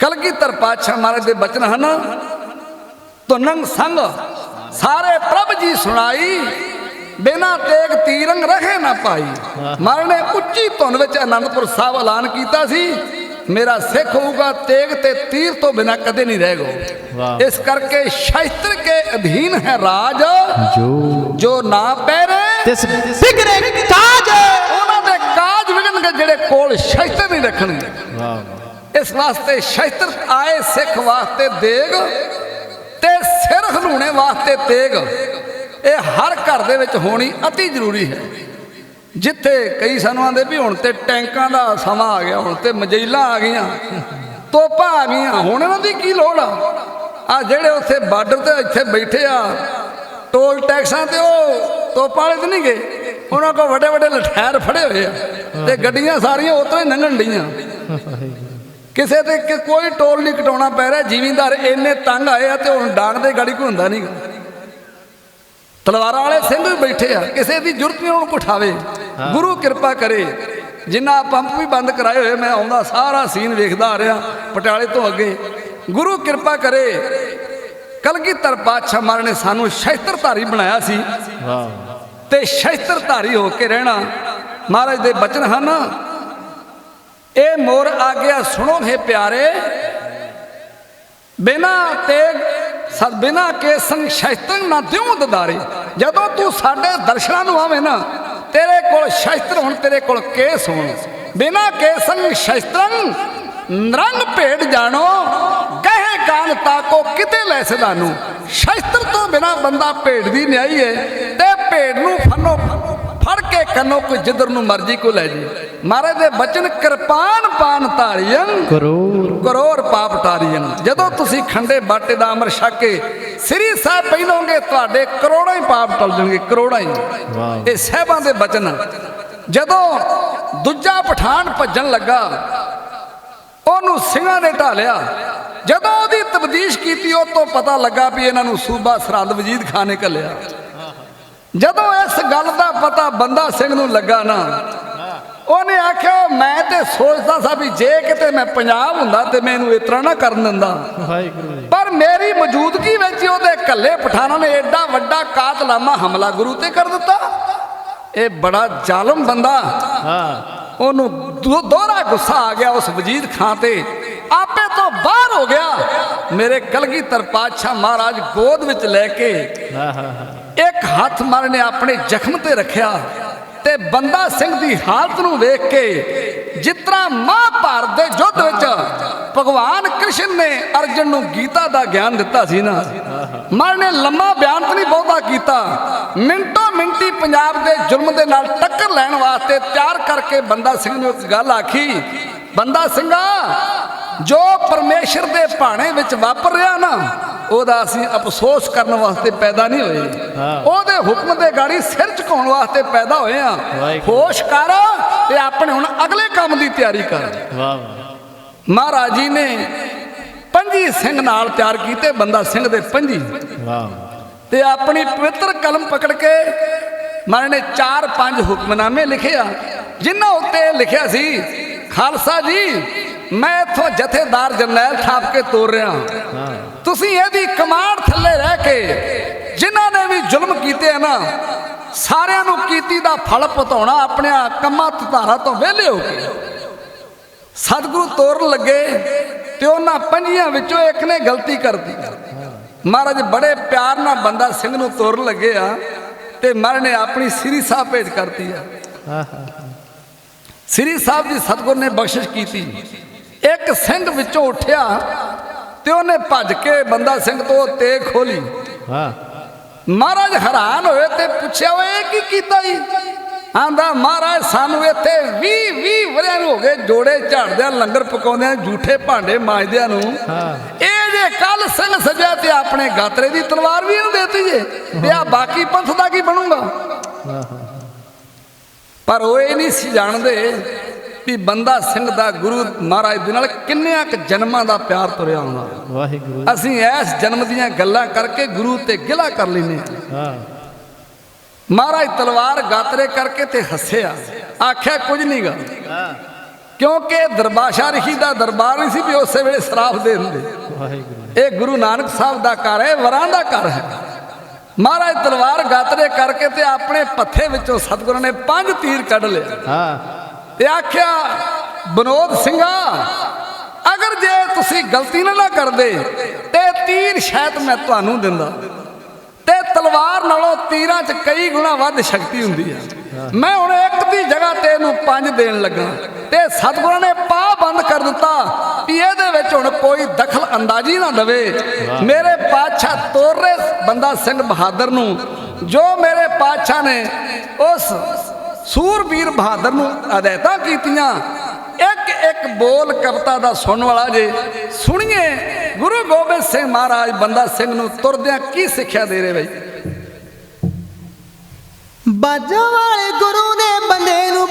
ਕਲਗੀਧਰ ਪਾਤਸ਼ਾਹ ਮਹਾਰਾਜ ਦੇ ਬਚਨ ਹਨ। ਤੁਨੰਗ ਸੰਗ ਸਾਰੇ ਪ੍ਰਭ ਜੀ ਸੁਣਾਈ ਬਿਨਾ ਤੇਗ ਤੀਰੰਗ ਰਖੇ ਨਾ ਪਾਈ। ਮਹਾਰਾਜ ਨੇ ਉੱਚੀ ਧੁਨ ਵਿੱਚ ਆਨੰਦਪੁਰ ਸਾਹਿਬ ਐਲਾਨ ਕੀਤਾ ਸੀ। ਮੇਰਾ ਸਿੱਖ ਹੋਊਗਾ ਤੇਗ ਤੇ ਤੀਰ ਤੋਂ ਬਿਨਾ ਕਦੇ ਨਹੀਂ ਰਹੇਗਾ। ਇਸ ਕਰਕੇ ਸ਼ਾਸਤਰ ਕੇ ਅਧੀਨ ਹੈ ਰਾਜ। ਜੋ। ਜੋ ਨਾ ਪਹਿਰੇ ਤਿਸ ਬਿਗੜੇ ਕਾਜ। ਉਹਨਾਂ ਦੇ ਕਾਜ ਵਿਗਣਗੇ ਜਿਹੜੇ ਕੋਲ ਸ਼ਾਸਤਰ ਨਹੀਂ ਰੱਖਣਗੇ। ਵਾਹ। ਇਸ ਵਾਸਤੇ ਸ਼ਸਤਰ ਆਏ ਸਿੱਖ ਵਾਸਤੇ ਦੇਗ ਤੇ ਸਿਰ ਹਲੂਣੇ ਵਾਸਤੇ ਤੇਗ। ਇਹ ਹਰ ਘਰ ਦੇ ਵਿੱਚ ਹੋਣੀ ਅਤੀ ਜ਼ਰੂਰੀ ਹੈ। ਜਿੱਥੇ ਕਈ ਸਾਨੂੰ ਆਂਦੇ ਵੀ ਹੁਣ ਤੇ ਟੈਂਕਾਂ ਦਾ ਸਮਾਂ ਆ ਗਿਆ, ਹੁਣ ਤੇ ਮਜੈਲਾਂ ਆ ਗਈਆਂ, ਤੋਪਾਂ ਆ ਗਈਆਂ, ਹੁਣ ਇਹਨਾਂ ਦੀ ਕੀ ਲੋੜ ਆ? ਆ ਜਿਹੜੇ ਉੱਥੇ ਬਾਰਡਰ ਤੇ ਇੱਥੇ ਬੈਠੇ ਆ, ਟੋਲ ਟੈਕਸਾਂ ਤੇ ਉਹ ਤੋਪਾਂ ਵਾਲੇ ਤੇ ਨਹੀਂ ਗਏ। ਉਹਨਾਂ ਕੋਲ ਵੱਡੇ ਵੱਡੇ ਲਠੈਰ ਫੜੇ ਹੋਏ ਆ ਤੇ ਗੱਡੀਆਂ ਸਾਰੀਆਂ ਉਤੋਂ ਹੀ ਲੰਘਣ ਡੀਆਂ ਕਿਸੇ ਤੇ ਕਿ ਕੋਈ ਟੋਲ ਨਹੀਂ ਕਟਾਉਣਾ ਪੈ ਰਿਹਾ ਜ਼ਿਮੀਂਦਾਰ ਇੰਨੇ ਤੰਗ ਆਏ ਆ ਤੇ ਹੁਣ ਡਾਂਗ ਦੇ ਗਾੜੀ ਘੁੰਦਾ ਨਹੀਂ। ਤਲਵਾਰਾਂ ਵਾਲੇ ਸਿੰਘ ਵੀ ਬੈਠੇ ਆ ਕਿਸੇ ਦੀ ਜ਼ਰੂਰਤ ਨਹੀਂ ਉਹਨੂੰ ਉਠਾਵੇ ਗੁਰੂ ਕਿਰਪਾ ਕਰੇ। ਜਿੰਨਾ ਪੰਪ ਵੀ ਬੰਦ ਕਰਾਏ ਹੋਏ ਮੈਂ ਆਉਂਦਾ ਸਾਰਾ ਸੀਨ ਵੇਖਦਾ ਆ ਰਿਹਾ ਪਟਿਆਲੇ ਤੋਂ ਅੱਗੇ। ਗੁਰੂ ਕਿਰਪਾ ਕਰੇ। ਕਲਗੀਧਰ ਪਾਤਸ਼ਾਹ ਮਹਾਰਾਜ ਨੇ ਸਾਨੂੰ ਸ਼ਸਤਰਧਾਰੀ ਬਣਾਇਆ ਸੀ। ਵਾਹ। ਤੇ ਸ਼ਸਤਰਧਾਰੀ ਹੋ ਕੇ ਰਹਿਣਾ ਮਹਾਰਾਜ ਦੇ ਬਚਨ ਹਨ। ਇਹ ਮੋਰ ਗਿਆ ਸੁਣੋ ਹੈ ਪਿਆਰੇ। ਬਿਨਾ ਤੇਗ ਸਦ ਬਿਨਾ ਕੇ ਸੰਗ ਸ਼ਸਤਰ ਨਾ ਦਿਉ ਦਦਾਰੇ। ਜਦੋਂ ਤੂੰ ਸਾਡੇ ਦਰਸ਼ਨਾਂ ਨੂੰ ਆਵੇਂ ਨਾ, ਤੇਰੇ ਕੋਲ ਸ਼ਸਤਰ ਹੁਣ, ਤੇਰੇ ਕੋਲ ਕੇਸ ਹੋਣ। ਬਿਨਾ ਕੇ ਸੰਗ ਸ਼ਸਤਰੰ ਨਰੰਗ ਭੇਡ ਜਾਣੋ ਗਹਿ ਕਾਨ ਤਾਕੋ ਕਿਤੇ ਲੈ ਸਦਾਨੂੰ। ਸ਼ਸਤਰ ਤੋਂ ਬਿਨਾ ਬੰਦਾ ਭੇਡ ਦੀ ਨਿਆਈ ਹੈ ਤੇ ਭੇਡ ਨੂੰ ਫਨੋ ਫੜ ਕੇ ਕੰਨੋ, ਕੋਈ ਜਿੱਧਰ ਨੂੰ ਮਰਜ਼ੀ ਕੋ ਲੈ ਜੀ। ਮਹਾਰਾਜ ਦੇ ਬਚਨ ਕਿਰਪਾਨ ਪਾਨ ਧਾਰੀਆਂ। ਕਰੋੜ। ਕਰੋੜ ਪਾਪ ਟਾਰੀਆਂ ਜਦੋਂ ਤੁਸੀਂ ਖੰਡੇ ਬਾਟੇ ਦਾ ਅਮਰ ਛਕ ਕੇ ਸ੍ਰੀ ਸਾਹਿਬ ਪਹਿਲੋਗੇ ਤੁਹਾਡੇ ਕਰੋੜਾਂ ਹੀ ਪਾਪ ਟਲ ਜਾਣਗੇ ਕਰੋੜਾਂ ਹੀ। ਇਹ ਸਹਿਬਾਂ ਦੇ ਬਚਨ। ਜਦੋਂ ਦੂਜਾ ਪਠਾਨ ਭੱਜਣ ਲੱਗਾ ਉਹਨੂੰ ਸਿੰਘਾਂ ਨੇ ਢਾਲਿਆ। ਜਦੋਂ ਉਹਦੀ ਤਬਦੀਸ਼ ਕੀਤੀ ਉਹ ਤੋਂ ਪਤਾ ਲੱਗਾ ਵੀ ਇਹਨਾਂ ਨੂੰ ਸੂਬਾ ਸਰਹੰਦ ਵਜੀਦ ਖਾਨ ਨੇ ਘੱਲਿਆ। ਜਦੋਂ ਇਸ ਗੱਲ ਦਾ ਪਤਾ ਬੰਦਾ ਸਿੰਘ ਨੂੰ ਲੱਗਾ ਨਾ ਉਹਨੇ ਆਖਿਆ ਮੈਂ ਤੇ ਸੋਚਦਾ ਸਾਂ ਵੀ ਜੇ ਕਿਤੇ ਮੈਂ ਪੰਜਾਬ ਹੁੰਦਾ ਤੇ ਮੈਨੂੰ ਇਸ ਤਰ੍ਹਾਂ ਨਾ ਕਰਨ ਦਿੰਦਾ। ਵਾਹਿਗੁਰੂ ਜੀ। ਪਰ ਮੇਰੀ ਮੌਜੂਦਗੀ ਵਿੱਚ ਉਹਦੇ ਕੱਲੇ ਪਠਾਨਾਂ ਨੇ ਐਡਾ ਵੱਡਾ ਕਾਤਲਾਮਾ ਹਮਲਾ ਗੁਰੂ ਤੇ ਕਰ ਦਿੱਤਾ। ਇਹ ਬੜਾ ਜ਼ਾਲਮ ਬੰਦਾ। ਹਾਂ। ਉਹਨੂੰ ਦੋਹਰਾ ਗੁੱਸਾ ਆ ਗਿਆ ਉਸ ਵਜੀਦ ਖਾਂ ਤੇ। ਆਪੇ ਤੋਂ ਬਾਹਰ ਹੋ ਗਿਆ। ਮੇਰੇ ਕਲਗੀਧਰ ਪਾਤਸ਼ਾਹ ਮਹਾਰਾਜ ਗੋਦ ਵਿੱਚ ਲੈ ਕੇ ਇੱਕ ਹੱਥ ਮਾਰ ਨੇ ਆਪਣੇ ਜ਼ਖਮ ਤੇ ਰੱਖਿਆ। ਤੇ ਬੰਦਾ ਸਿੰਘ ਦੀ ਹਾਲਤ ਨੂੰ ਵੇਖ ਕੇ ਜਿਤਨਾ ਮਹਾਭਾਰਤ ਦੇ ਯੁੱਧ ਵਿੱਚ ਭਗਵਾਨ ਕ੍ਰਿਸ਼ਨ ਨੇ ਅਰਜਨ ਨੂੰ ਗੀਤਾ ਦਾ ਗਿਆਨ ਦਿੱਤਾ ਸੀ ਨਾ। ਮਰ ਨੇ ਲੰਮਾ ਬਿਆਨ ਤਾਂ ਨਹੀਂ ਬਹੁਤਾ ਕੀਤਾ। ਮਿੰਟੋ ਮਿੰਟੀ ਪੰਜਾਬ ਦੇ ਜ਼ੁਲਮ ਦੇ ਨਾਲ ਟੱਕਰ ਲੈਣ ਵਾਸਤੇ ਤਿਆਰ ਕਰਕੇ ਬੰਦਾ ਸਿੰਘ ਨੂੰ ਇੱਕ ਗੱਲ ਆਖੀ, ਬੰਦਾ ਸਿੰਘਾ, ਜੋ ਪਰਮੇਸ਼ਰ ਦੇ ਭਾਣੇ ਵਿੱਚ ਵਾਪਰ ਰਿਹਾ ਨਾ ਉਹਦਾ ਅਸੀਂ ਅਫਸੋਸ ਕਰਨ ਵਾਸਤੇ ਪੈਦਾ ਨਹੀਂ ਹੋਏ। ਉਹਦੇ ਹੁਕਮ ਦੇ ਗਾੜੀ ਸਿਰ ਝੁਕਾਉਣ ਵਾਸਤੇ ਪੈਦਾ ਹੋਏ ਆ। ਹੋਸ਼ ਕਰ ਤੇ ਆਪਣੇ ਹੁਣ ਅਗਲੇ ਕੰਮ ਦੀ ਤਿਆਰੀ ਕਰ। ਵਾਹ ਵਾਹ। ਮਹਾਰਾਜ ਜੀ ਨੇ ਪੰਜੀ ਸਿੰਘ ਨਾਲ ਤਿਆਰ ਕੀਤੇ ਬੰਦਾ ਸਿੰਘ ਦੇ ਪੰਜੀ। ਵਾਹ। ਤੇ ਆਪਣੀ ਪਵਿੱਤਰ ਕਲਮ ਪਕੜ ਕੇ ਮਹਾਰਾਜ ਨੇ ਚਾਰ ਪੰਜ ਹੁਕਮਨਾਮੇ ਲਿਖੇ ਆ ਜਿਨ੍ਹਾਂ ਉੱਤੇ ਲਿਖਿਆ ਸੀ ਖਾਲਸਾ ਜੀ ਮੈਂ ਇਥੋਂ ਜਥੇਦਾਰ ਜਰਨੈਲ ਥਾਪ ਕੇ ਤੋਰ ਰਿਹਾ। ਹਾਂ। ਤੁਸੀਂ ਇਹਦੀ ਕਮਾਂਡ ਥੱਲੇ ਰਹਿ ਕੇ ਜਿਨ੍ਹਾਂ ਨੇ ਵੀ ਜ਼ੁਲਮ ਕੀਤੇ ਆ ਨਾ, ਸਾਰਿਆਂ ਨੂੰ ਕੀਤੀ ਦਾ ਫਲ ਪਤਾਉਣਾ, ਆਪਣੇ ਕੰਮਾਂ ਧਾਰਾ ਤੋਂ ਵਿਹਲੇ ਹੋ ਕੇ। ਸਤਿਗੁਰੂ ਤੋਰਨ ਲੱਗੇ ਤੇ ਉਹਨਾਂ ਪੰਜੀਆਂ ਵਿੱਚੋਂ ਇੱਕ ਨੇ ਗਲਤੀ ਕਰਦੀ ਮਹਾਰਾਜ, ਬੜੇ ਪਿਆਰ ਨਾਲ ਬੰਦਾ ਸਿੰਘ ਨੂੰ ਤੋਰਨ ਲੱਗੇ ਆ ਤੇ ਮਹਾਰਾਜ ਨੇ ਆਪਣੀ ਸ੍ਰੀ ਸਾਹਿਬ ਭੇਜ ਕਰਤੀ ਆ। ਸ੍ਰੀ ਸਾਹਿਬ ਦੀ ਸਤਿਗੁਰ ਨੇ ਬਖਸ਼ਿਸ਼ ਕੀਤੀ। ਇੱਕ ਸਿੰਘ ਵਿੱਚੋਂ ਉੱਠਿਆ ਤੇ ਉਹਨੇ ਭੱਜ ਕੇ ਬੰਦਾ ਸਿੰਘ ਤੋਂ ਤੇਗ ਖੋਲੀ। ਹਾਂ। ਮਹਾਰਾਜ ਹੈਰਾਨ ਹੋਏ ਤੇ ਪੁੱਛਿਆ ਓਏ ਕੀ ਕੀਤਾ ਜੀ? ਆਂਦਾ ਮਹਾਰਾਜ ਸਾਨੂੰ ਇੱਥੇ 20 20 ਵਰਿਆਂ ਨੂੰ ਹੋ ਗਏ ਜੋੜੇ ਝਾੜਦਿਆਂ ਲੰਗਰ ਪਕਾਉਂਦਿਆਂ ਝੂਠੇ ਭਾਂਡੇ ਮਾਂਜਦਿਆਂ ਨੂੰ। ਹਾਂ। ਇਹ ਜੇ ਕੱਲ ਸਿੰਘ ਸਜਿਆ ਤੇ ਆਪਣੇ ਗਾਤਰੇ ਦੀ ਤਲਵਾਰ ਵੀ ਇਹਨੂੰ ਦੇਤੀ ਜੇ ਤੇ ਆ ਬਾਕੀ ਪੰਥ ਦਾ ਕੀ ਬਣੂਗਾ? ਪਰ ਉਹ ਇਹ ਨਹੀਂ ਸੀ ਜਾਣਦੇ ਵੀ ਬੰਦਾ ਸਿੰਘ ਦਾ ਗੁਰੂ ਮਹਾਰਾਜ ਦੇ ਨਾਲ ਕਿੰਨਿਆਂ ਕ ਜਨਮਾਂ ਦਾ ਪਿਆਰ ਤੁਰਿਆ ਆਉਂਦਾ ਵਾਹਿਗੁਰੂ। ਅਸੀਂ ਇਸ ਜਨਮ ਦੀਆਂ ਗੱਲਾਂ ਕਰਕੇ ਗੁਰੂ ਤੇ ਗਿਲਾ ਕਰ ਲੈਨੇ ਹਾਂ। ਮਹਾਰਾਜ ਤਲਵਾਰ ਗਾਤਰੇ ਕਰਕੇ ਤੇ ਹੱਸਿਆ। ਆਖਿਆ ਕੁਝ ਨਹੀਂ ਗਾ। ਕਿਉਂਕਿ ਦਰਬਾਸ਼ਾ ਰਖੀ ਦਾ ਦਰਬਾਰ ਨਹੀਂ ਸੀ ਵੀ ਉਸੇ ਵੇਲੇ ਸਰਾਫ ਦੇ ਹੁੰਦੇ ਵਾਹਿਗੁਰੂ ਇਹ ਗੁਰੂ ਨਾਨਕ ਸਾਹਿਬ ਦਾ ਘਰ ਹੈ ਵਰਾਂ ਦਾ ਘਰ ਹੈ। ਮਹਾਰਾਜ ਤਲਵਾਰ ਗਾਤਰੇ ਕਰਕੇ ਤੇ ਆਪਣੇ ਪੱਥੇ ਵਿੱਚੋਂ ਸਤਿਗੁਰੂ ਨੇ ਪੰਜ ਤੀਰ ਕੱਢ ਲਿਆ ਹਾਂ। ਇਹ ਆਖਿਆ, ਬਨੋਦ ਸਿੰਘਾ, ਅਗਰ ਜੇ ਤੁਸੀਂ ਗਲਤੀ ਨਾ ਕਰਦੇ, ਤੇ ਤੀਰ ਸ਼ਾਇਦ ਮੈਂ ਤੁਹਾਨੂੰ ਦਿੰਦਾ। ਤੇ ਤਲਵਾਰ ਨਾਲੋਂ ਤੀਰਾਂ 'ਚ ਕਈ ਗੁਣਾ ਵੱਧ ਸ਼ਕਤੀ ਹੁੰਦੀ ਹੈ ਮੈਂ ਹੁਣ ਇੱਕ ਦੀ ਜਗ੍ਹਾ ਤੇ ਇਹਨੂੰ ਪੰਜ ਦੇਣ ਲੱਗਾ। ਤੇ ਸਤਗੁਰਾਂ ਨੇ ਪਾ ਬੰਦ ਕਰ ਦਿੱਤਾ ਵੀ ਇਹਦੇ ਵਿੱਚ ਹੁਣ ਕੋਈ ਦਖਲ ਅੰਦਾਜ਼ੀ ਨਾ ਦਵੇ। ਮੇਰੇ ਪਾਤਸ਼ਾਹ ਤੋਰੇ ਬੰਦਾ ਸਿੰਘ ਬਹਾਦਰ ਨੂੰ, ਜੋ ਮੇਰੇ ਪਾਤਸ਼ਾਹ ਨੇ ਉਸ ਸੂਰਬੀਰ ਬਹਾਦਰ ਨੂੰ ਅਦਾਇਤਾ ਕੀਤੀਆਂ, ਇੱਕ ਇੱਕ ਬੋਲ ਕਵਤਾ ਦਾ ਸੁਣਨ ਵਾਲਾ ਜੇ, ਸੁਣੀਏ, ਗੁਰੂ ਗੋਬਿੰਦ ਸਿੰਘ ਮਹਾਰਾਜ ਬੰਦਾ ਸਿੰਘ ਨੂੰ ਤੁਰਦਿਆਂ ਕੀ ਸਿੱਖਿਆ ਦੇ ਰਹੇ ਬਈ? ਬਾਜਾ ਵਾਲੇ ਗੁਰੂ ਨੇ ਬੰਦੇ ਨੂੰ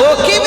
O que